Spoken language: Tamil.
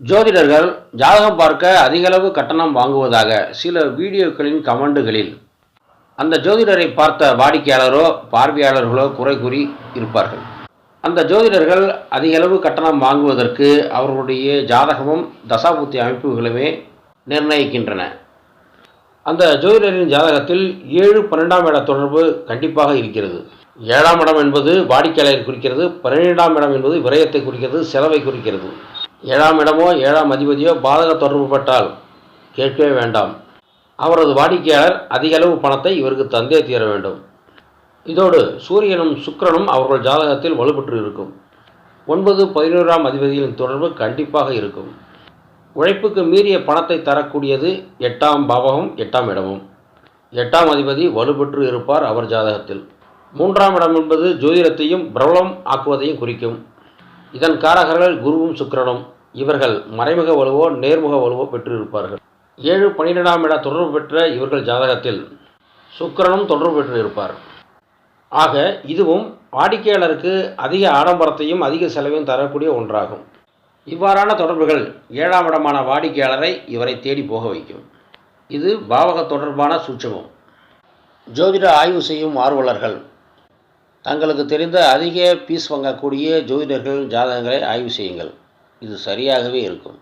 ஜோதிடர்கள் ஜாதகம் பார்க்க அதிகளவு கட்டணம் வாங்குவதாக சில வீடியோக்களின் கமெண்டுகளில் அந்த ஜோதிடரை பார்த்த வாடிக்கையாளரோ பார்வையாளர்களோ குறை கூறி இருப்பார்கள். அந்த ஜோதிடர்கள் அதிகளவு கட்டணம் வாங்குவதற்கு அவர்களுடைய ஜாதகமும் தசாபூர்த்தி அமைப்புகளுமே நிர்ணயிக்கின்றன. அந்த ஜோதிடரின் ஜாதகத்தில் ஏழு பன்னெண்டாம் இட தொடர்பு கண்டிப்பாக இருக்கிறது. ஏழாம் இடம் என்பது வாடிக்கையாளரை குறிக்கிறது பன்னிரெண்டாம் இடம் என்பது விரயத்தை குறிக்கிறது செலவை குறிக்கிறது. ஏழாம் இடமோ ஏழாம் அதிபதியோ பாதக தொடர்பு பட்டால் கேட்கவே வேண்டாம். அவரது வாடிக்கையாளர் அதிகளவு பணத்தை இவருக்கு தந்தே தீர வேண்டும். இதோடு சூரியனும் சுக்கரனும் அவர்கள் ஜாதகத்தில் வலுப்பெற்று இருக்கும் ஒன்பது பதினோராம் அதிபதிகளின் தொடர்பு கண்டிப்பாக இருக்கும். உழைப்புக்கு மீறிய பணத்தை தரக்கூடியது எட்டாம் பாவகம் எட்டாம் இடமும். எட்டாம் அதிபதி வலுப்பெற்று இருப்பார் அவர் ஜாதகத்தில். மூன்றாம் இடம் என்பது ஜோதிடத்தையும் பிரபலம் ஆக்குவதையும் குறிக்கும். இதன் காரகர்கள் குருவும் சுக்கிரனும். இவர்கள் மறைமுக வலுவோ நேர்முக வலுவோ பெற்றிருப்பார்கள். ஏழு பன்னிரெண்டாம் இட தொடர்பு பெற்ற இவர்கள் ஜாதகத்தில் சுக்கிரனும் தொடர்பு பெற்றிருப்பார். ஆக இதுவும் வாடிக்கையாளருக்கு அதிக ஆடம்பரத்தையும் அதிக செலவையும் தரக்கூடிய ஒன்றாகும். இவ்வாறான தொடர்புகள் ஏழாம் இடமான வாடிக்கையாளரை இவரை தேடி போக வைக்கும். இது பாவக தொடர்பான சூட்சமம். ஜோதிட ஆய்வு செய்யும் ஆர்வலர்கள். தங்களுக்கு தெரிந்த அதிக பீஸ் வாங்கக்கூடிய ஜோதிடர்கள் ஜாதகங்களை ஆய்வு செய்யுங்கள். இது சரியாகவே இருக்கும்.